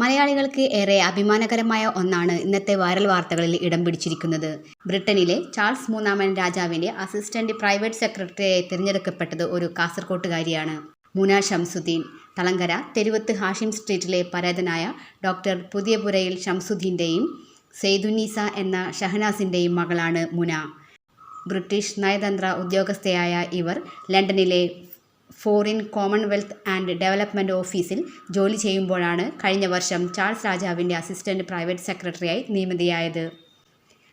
മലയാളികൾക്ക് ഏറെ അഭിമാനകരമായ ഒന്നാണ് ഇന്നത്തെ വൈറൽ വാർത്തകളിൽ ഇടം പിടിച്ചിരിക്കുന്നത്. ബ്രിട്ടനിലെ ചാൾസ് മൂന്നാമൻ രാജാവിന്റെ അസിസ്റ്റന്റ് പ്രൈവറ്റ് സെക്രട്ടറിയായി തിരഞ്ഞെടുക്കപ്പെട്ടത് ഒരു കാസർകോട്ടുകാരിയാണ്. മുന ഷംസുദ്ദീൻ തളങ്കര തെരുവത്ത് ഹാഷിം സ്ട്രീറ്റിലെ പരേതനായ ഡോക്ടർ പുതിയപുരയിൽ ഷംസുദ്ദീന്റെയും സെയ്ദുനീസ എന്ന ഷഹനാസിന്റെയും മകളാണ് മുന. ബ്രിട്ടീഷ് നയതന്ത്ര ഉദ്യോഗസ്ഥയായ ഇവർ ലണ്ടനിലെ ഫോറിൻ കോമൺവെൽത്ത് ആൻഡ് ഡെവലപ്മെന്റ് ഓഫീസിൽ ജോലി ചെയ്യുമ്പോഴാണ് കഴിഞ്ഞ വർഷം ചാൾസ് രാജാവിന്റെ അസിസ്റ്റന്റ് പ്രൈവറ്റ് സെക്രട്ടറിയായി നിയമിതയായത്.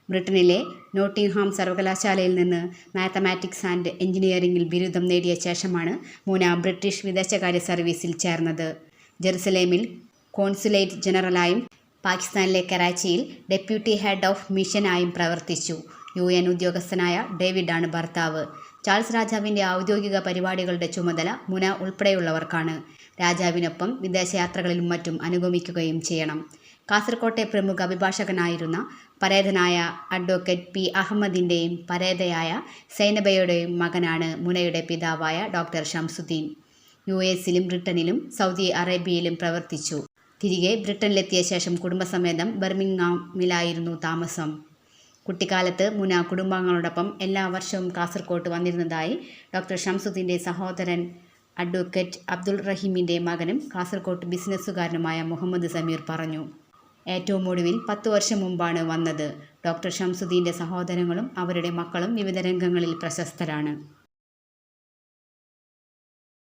ബ്രിട്ടനിലെ നോട്ടിംഗ്ഹാം സർവകലാശാലയിൽ നിന്ന് മാത്തമാറ്റിക്സ് ആൻഡ് എഞ്ചിനീയറിംഗിൽ ബിരുദം നേടിയ ശേഷമാണ് മൂന ബ്രിട്ടീഷ് വിദേശകാര്യ സർവീസിൽ ചേർന്നത്. ജെറുസലേമിൽ കോൺസുലേറ്റ് ജനറലായും പാകിസ്ഥാനിലെ കറാച്ചിയിൽ ഡെപ്യൂട്ടി ഹെഡ് ഓഫ് മിഷനായും പ്രവർത്തിച്ചു. യു എൻ ഉദ്യോഗസ്ഥനായ ഡേവിഡാണ് ഭർത്താവ്. ചാൾസ് രാജാവിന്റെ ഔദ്യോഗിക പരിപാടികളുടെ ചുമതല മുന ഉൾപ്പെടെയുള്ളവർക്കാണ്. രാജാവിനൊപ്പം വിദേശയാത്രകളിലും മറ്റും അനുഗമിക്കുകയും ചെയ്യണം. കാസർകോട്ടെ പ്രമുഖ അഭിഭാഷകനായിരുന്ന പരേതനായ അഡ്വക്കേറ്റ് പി അഹമ്മദിന്റെയും പരേതയായ സൈനബയുടെയും മകനാണ് മുനയുടെ പിതാവായ ഡോക്ടർ ഷംസുദ്ദീൻ. യു എസിലും ബ്രിട്ടനിലും സൗദി അറേബ്യയിലും പ്രവർത്തിച്ചു. തിരികെ ബ്രിട്ടനിലെത്തിയ ശേഷം കുടുംബസമേതം ബെർമിങ്ങാമിലായിരുന്നു താമസം. കുട്ടിക്കാലത്ത് മുന കുടുംബാംഗങ്ങളോടൊപ്പം എല്ലാ വർഷവും കാസർകോട്ട് വന്നിരുന്നതായി ഡോക്ടർ ഷംസുദ്ദീന്റെ സഹോദരൻ അഡ്വക്കേറ്റ് അബ്ദുൾ റഹീമിന്റെ മകനും കാസർകോട്ട് ബിസിനസ്സുകാരനുമായ മുഹമ്മദ് സമീർ പറഞ്ഞു. ഏറ്റവും ഒടുവിൽ പത്തു വർഷം മുമ്പാണ് വന്നത്. ഡോക്ടർ ഷംസുദ്ദീന്റെ സഹോദരങ്ങളും അവരുടെ മക്കളും വിവിധ രംഗങ്ങളിൽ പ്രശസ്തരാണ്.